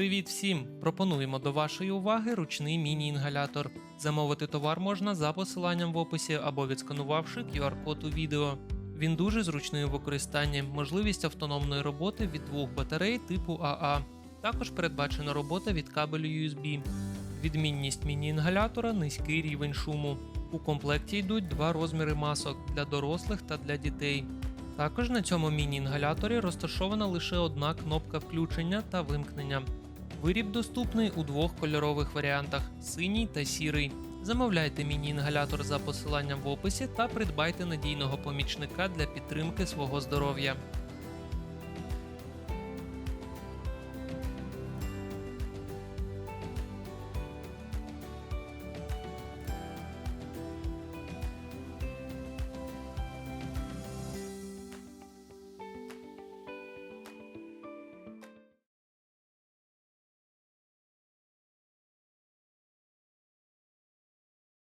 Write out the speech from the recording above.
Привіт всім! Пропонуємо до вашої уваги ручний міні-інгалятор. Замовити товар можна за посиланням в описі або відсканувавши QR-код у відео. Він дуже зручний у використанні, можливість автономної роботи від двох батарей типу АА. Також передбачена робота від кабелю USB. Відмінність міні-інгалятора низький рівень шуму. У комплекті йдуть два розміри масок для дорослих та для дітей. Також на цьому міні-інгаляторі розташована лише одна кнопка включення та вимкнення. Виріб доступний у двох кольорових варіантах синій та сірий. Замовляйте міні-інгалятор за посиланням в описі та придбайте надійного помічника для підтримки свого здоров'я.